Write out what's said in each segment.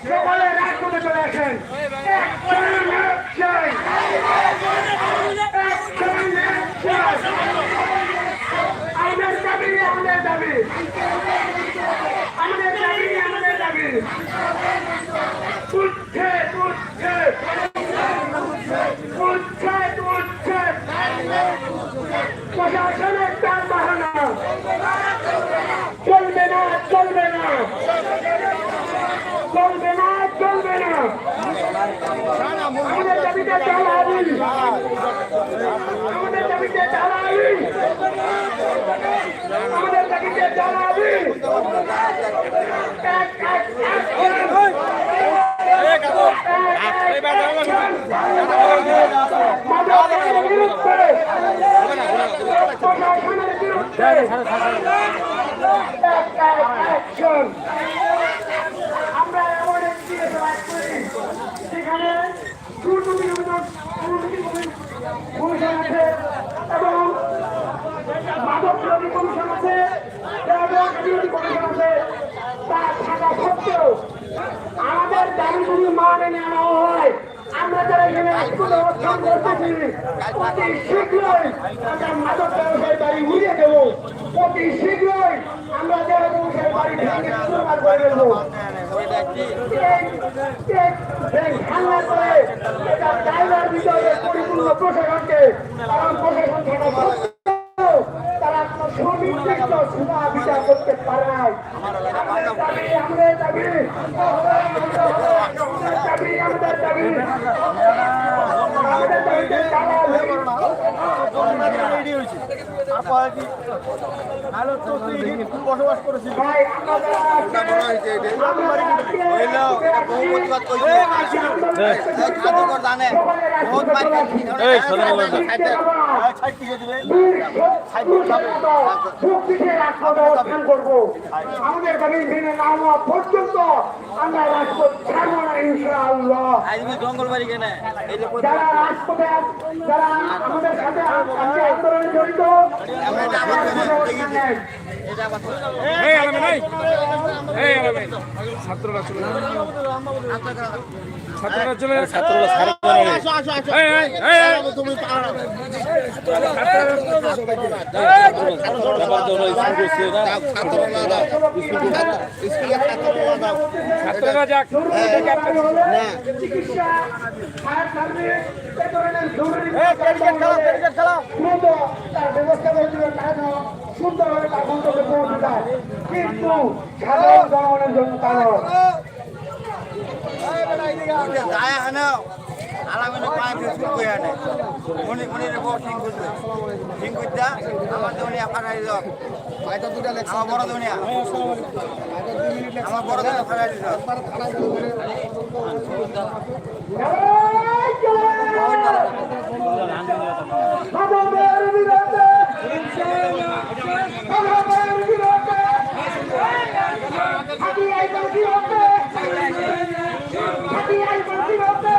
সকলে রাজপথে চলে আসেন! আমাদের দাবি আমাদের দাবি। আমাদের দাবি আমাদের দাবি উঠছে উঠছে উঠছে উঠছে প্রশাসনের তার বাহানা চলবে না চলবে না চলবে না চলবে না আমাদের দাবিতে চালাবি আমাদের দাবিতে চালাবি আমাদের বিরুদ্ধে অ্যাকশন আমরা এমন একটি রাজ করি সেখানে দুর্নীতি এবং মাদক বিরোধী কমিশন আছে আমাদের দাবিগুলি মানে নেওয়া হয়, আমরা যারা এখানে অবস্থান করতেছি, অতি শীঘ্রই আমরা মাদক বসবাস করেছি ভাই আমরা যারা প্রতিবাদ জানে বহুত এই আমাদের দাবি মেনে না হওয়া পর্যন্ত আমরা রাজপথ ছাড়বো না ইনশাআল্লাহ। যারা রাজপথে যারা আমাদের সাথে আন্দোলনে জড়িত তারা রাজপথে এই আলামে নাই? এই আলামে ছাত্ররা চলে ছাত্ররা চলে ছাত্ররা সারা আসো আসো আসো। এই এই এই তুমি ছাত্ররা যাক। সার্ভিস এ ধরনের জরুরি দ্রুত তার ব্যবস্থা করে দিবেন সুন্দরভাবে তার গন্তব্যে পৌঁছে যায় কিন্তু সাধারণ জনগণের জন্য তা নয় যায় হানো আলামে না পাঁচ স্কুল কই হানে মনি মনি রে বড় সিং করবে সিং কইতা আমার দুনিয়া ফাড়াই দাও আইতা দুটা লেখা আমার বড় দুনিয়া আমার বড় দুনিয়া ফাড়াই বিরুদ্ধে হাতিয়ার বিরুদ্ধে হাতিয়ার বিরুদ্ধে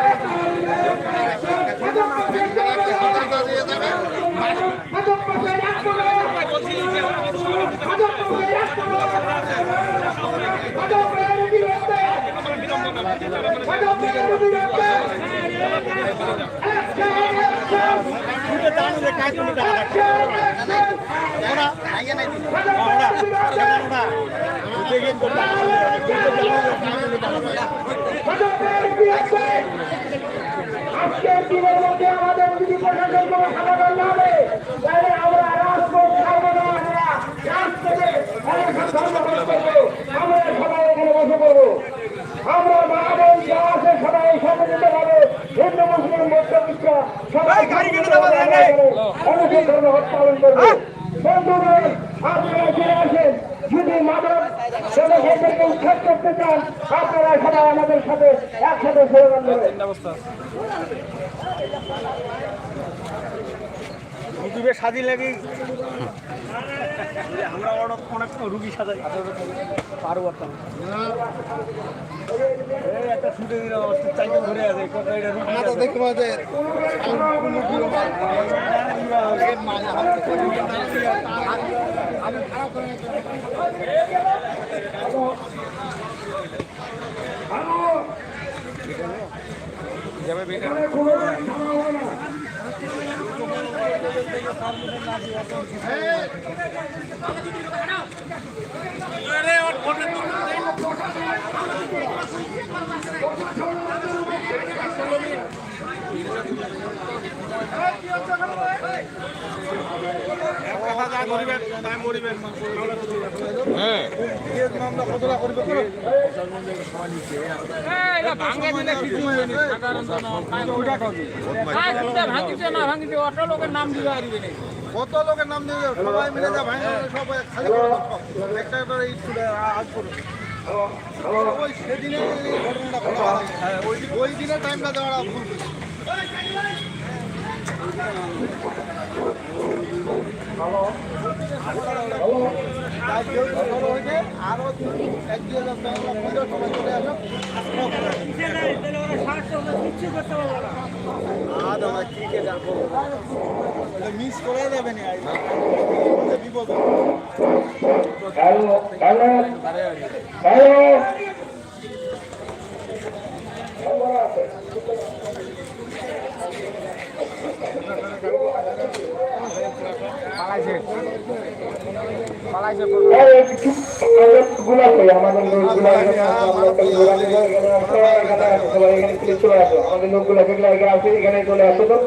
আজকের দিনের আমাদের যদি প্রশাসন কোনো সমাধান না হবে তাহলে আমরা রাজপথ ছাড়বো না আমরা রাজপথে অনেক ধর্মঘট করব আমরা সবাই এখানে বসে করব আমরা মা বোন যা আছে সবাই সম্মিলিত ভাবে হিন্দু মুসলিম মধ্যবিত্ত সবাই ধর্মঘট পালন করব। বন্ধুগণ আপনারা করতে চান আপনারা সবাই আমাদের সাথে একসাথে দেবেন ইউটিউবে সাজি লাগি। আমরা অনেক অনেক রুগী সাজাই। পারো পারতাম এই একটা ছুটে দিলাম চাইতে ধরে আছে কত এটা রুগী আছে। এখানে কোনো গাড়ি থামা হবে না হ্যাঁ কত লোকের নাম দিয়ে সবাই মিলে যা ভাঙে সবাই খালি করে দাও। একটা করে ইট আজ করে ওই সেদিনে ঘটনাটা হ্যাঁ ওই ওই দিনে টাইমটা দেওয়া ভুল তাই যেহেতু বড় হয়েছে, আরও এক দুই হাজার চলে আসো মিস করে যাবে না বিপদ হ্যালো হ্যালো হ্যালো গুলা কই আমাদের লোকগুলা এখানে আছে, আমরা একটা ঘোরা নিয়ে এখানে আছে, এখানে আছে, সবাই এখানে প্লিজ চলে আসো আমাদের লোকগুলা যেগুলো এখানে আছে এখানে চলে আসো তো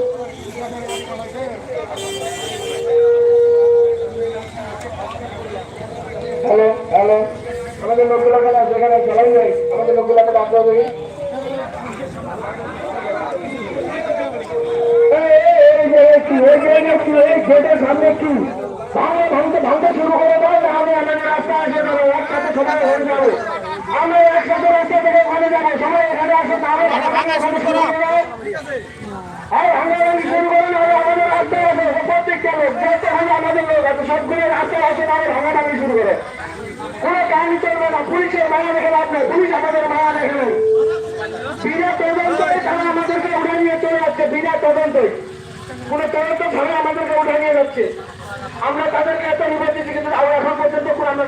হ্যালো হ্যালো আমাদের লোকগুলা এখানে আছে এখানে চলাই যাই আমাদের হবে যে, এই যে, কি, সামনে কি ভাঙে ভাঙতে ভাঙতে শুরু করে দাও না আমি আমাদের রাস্তা আসে যাব একসাথে সবাই হয়ে যাব। আমরা একসাথে রাস্তা থেকে ওখানে যাব সবাই এখানে আসে তাহলে ভাঙা শুরু করে দাও আর ভাঙাভাঙি শুরু করে না আমাদের রাস্তায় আছে উপর দিক চলো। যেতে হবে আমাদের লোক আছে সবগুলো রাস্তায় আসে তাহলে ভাঙাভাঙি শুরু করে। কোনো কাহিনী চলবে না পুলিশের মায়া দেখে লাভ নেই পুলিশ আমাদের মায়া দেখে নেই। বিনা তদন্তই তারা আমাদেরকে উঠে নিয়ে চলে যাচ্ছে বিনা তদন্তই কোনো তদন্ত ছাড়া আমাদেরকে উঠে নিয়ে যাচ্ছে। আমরা তাদেরকে এত রিপোর্ট দিচ্ছি কিন্তু আমরা এখন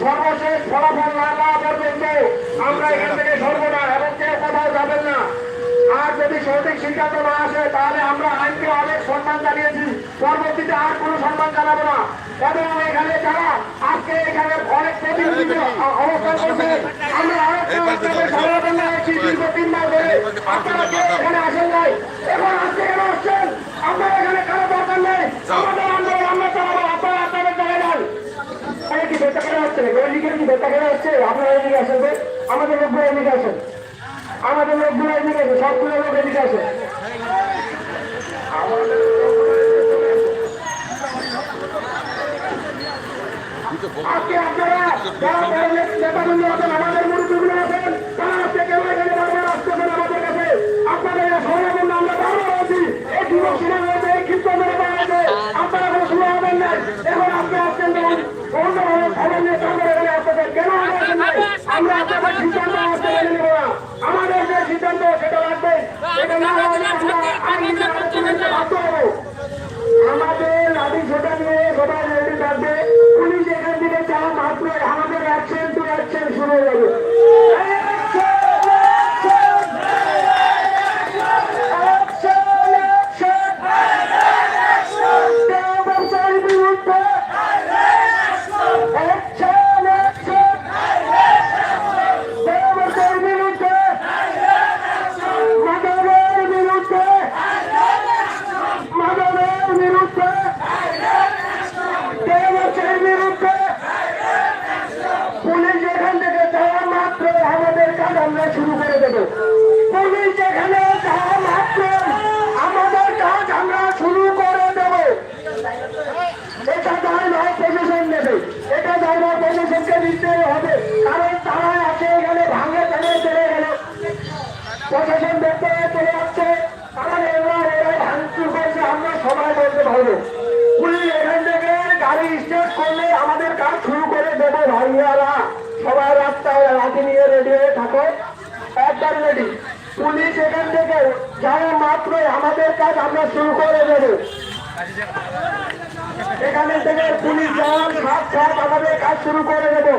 সর্বশেষ ফলাফল না পাওয়া পর্যন্ত আমরা এখান থেকে সরব না এবং কেউ কোথাও যাবেন না। আর যদি সঠিক সিদ্ধান্ত না আসে তাহলে আমরা আইনকে অনেক সম্মান জানিয়েছি। পরবর্তীতে আর কোনো সম্মান জানাব না। এবং এখানে যারা আজকে এখানে অনেক প্রতিনিধি অবস্থান করছে আমরা অনেক সমালোচনা হয়েছি দীর্ঘ তিন মাস ধরে আপনারা কেউ এখানে আসেন নাই। এখন আজকে কেন আসছেন। আপনারা এখানে কারও দরকার নেই। আমাদের আন্দোলন আমরা চালাবো আপনারা আপনাদের জায়গায় যান আরে কেনা হচ্ছে না লিখে কি বেচা কেনা হচ্ছে আপনারা এদিকে আসেন তো? আমাদের লোকগুলো এদিকে আসেন আমাদের লোকগুলো এদিকে আসে সবগুলো লোক এদিকে আসে। আজকে আপনারা আমাদের মুরব্বীগুলো আছেন তারা আজকে কেন এখানে বারবার আসতেছেন আমাদের কাছে আপনাদের এই সমাবেশ আমরা বারবার বলছি এই যুবক সমাজ হয়েছে এই ক্ষিপ্ত জনতা হয়েছে আপনারা কোনো শুরু হবেন না এখন আপনি আসছেন তখন অন্যভাবে খবর নিয়ে তারপরে এখানে আসতেছেন কেন আমরা আসেন নাই? আমরা আপনাদের সিদ্ধান্ত আসতে মেনে নেব না। আমাদের যে সিদ্ধান্ত, সেটা লাগবে। সেটা না হলে আমরা আইন আলোচনাতে বাধ্য হব। আমাদের লাঠি ছোটা নিয়ে সবাই রেডি থাকবে। পুলিশ এখান থেকে যা মাত্র আমাদের অ্যাকশন টু অ্যাকশন শুরু হয়ে যাবে Action, action, action. ব্যবসায়ীর বিরুদ্ধে Action, action. ব্যবসায়ীর বিরুদ্ধে মাদকের বিরুদ্ধে মাদক এটা দায়ভার প্রশাসন নেবে এটা দায়ভার প্রশাসনকে দিতেই হবে কারণ তারা আছে এখানে ভাঙে ফেলে চলে গেল প্রশাসন দেখতে চলে যাচ্ছে তারা এবার এরা ভাঙচুর করছে আমরা সবাই বলতে পারব পুলিশ এখান থেকে গাড়ি স্টার্ট করলে আমাদের কাজ শুরু করে দেবো ভাইয়ারা, সবাই রাস্তায় লাঠি নিয়ে রেডি হয়ে থাকো। একবার রেডি পুলিশ এখান থেকে যারা মাত্রই আমাদের কাজ আমরা শুরু করে দেবো। এখানে থেকে পুলিশ জওয়ান সাত সাত আমাদের কাজ শুরু করে দেবো।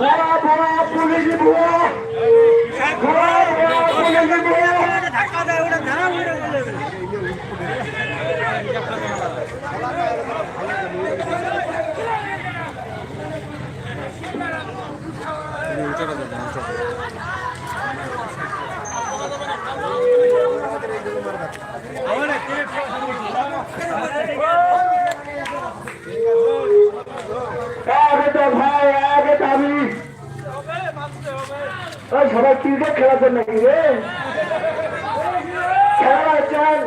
বড়া বড়া পুলিশ বুয়া বড়া বড়া পুলিশ বুয়া আগে তো ভাই আগে দাবি ওই সবাই ক্রিকেট খেলাচ্ছেন নাকি রে খেলা চান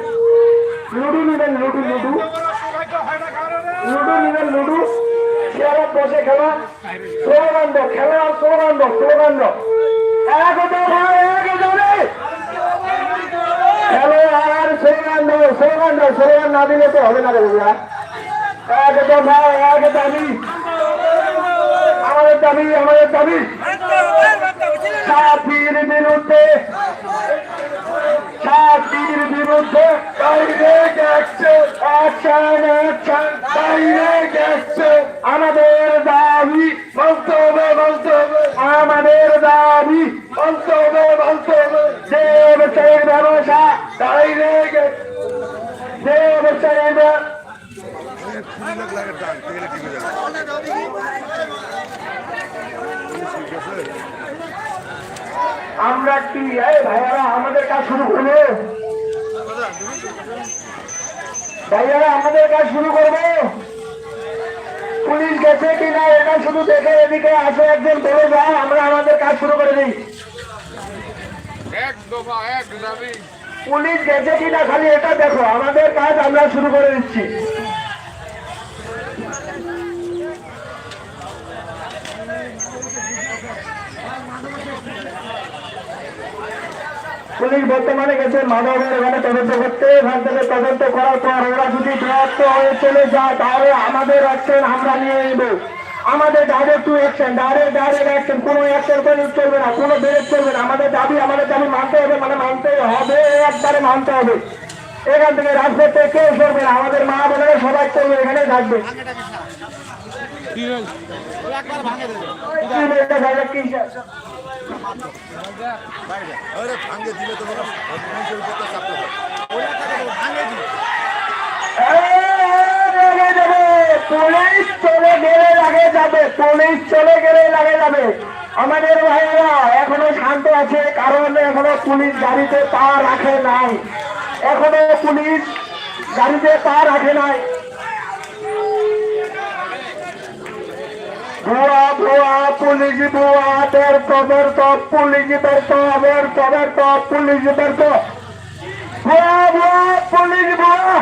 লুডু নিবেন লুডু লুডু। লুডু নিবেন লুডু। চেয়ারে বসে খেলা। স্লোগান খেলা না দিলে তো হবে না রে তো ভাই দাবি আমাদের দাবি। আমাদের দাবি বিরুদ্ধে সাথীর বিরুদ্ধে direct action action action direct action আমাদের দাবি বলতে হবে বলতে হবে আমাদের দাবি বলতে হবে বলতে হবে যে ব্যবসায়িক ব্যবসা ডাইরেক্ট যে ব্যবসায়িক আমরা কি এই ভাইয়ারা আমাদের কাজ শুরু করব? ভাইয়ারা আমাদের কাজ শুরু করব? পুলিশ গেছে কিনা এটা শুধু দেখে এদিকে আসে একজন বলে যায় আমরা আমাদের কাজ শুরু করে দিই। পুলিশ গেছে কিনা খালি এটা দেখো আমাদের কাজ আমরা শুরু করে দিচ্ছি। পুলিশ বর্তমানে গেছে মানবের এখানে তদন্ত করতে। এখান থেকে তদন্ত করার পর ওরা যদি ব্যর্থ হয়ে চলে যায় তাহলে আমাদের অ্যাকশন আমরা নিয়ে নেব। আমাদের direct to action direct direct action কোনো অ্যাকশন করে চলবে না কোনো বেরেক চলবে না। আমাদের দাবি আমাদের দাবি মানতে হবে মানে মানতে হবে একবারে মানতে হবে। এখান থেকে রাজপথে কেউ সরবে না আমাদের মা বোনেরা সবাই করবে এখানে থাকবে। কি চলে গেলে লাগে যাবে আমাদের ভাইয়েরা এখনও শান্ত আছে, কারণ এখনও পুলিশ গাড়িতে পা রাখে নাই। এখনও পুলিশ গাড়িতে পা রাখে নাই। পুলিশ আদর কবর তো পুলিশ বর্ত আদর কবর তো পুলিশ বর্ত ভুয়া ভুয়া পুলিশ ভুয়া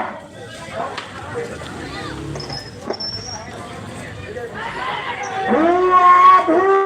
ভুয়া ভুয়া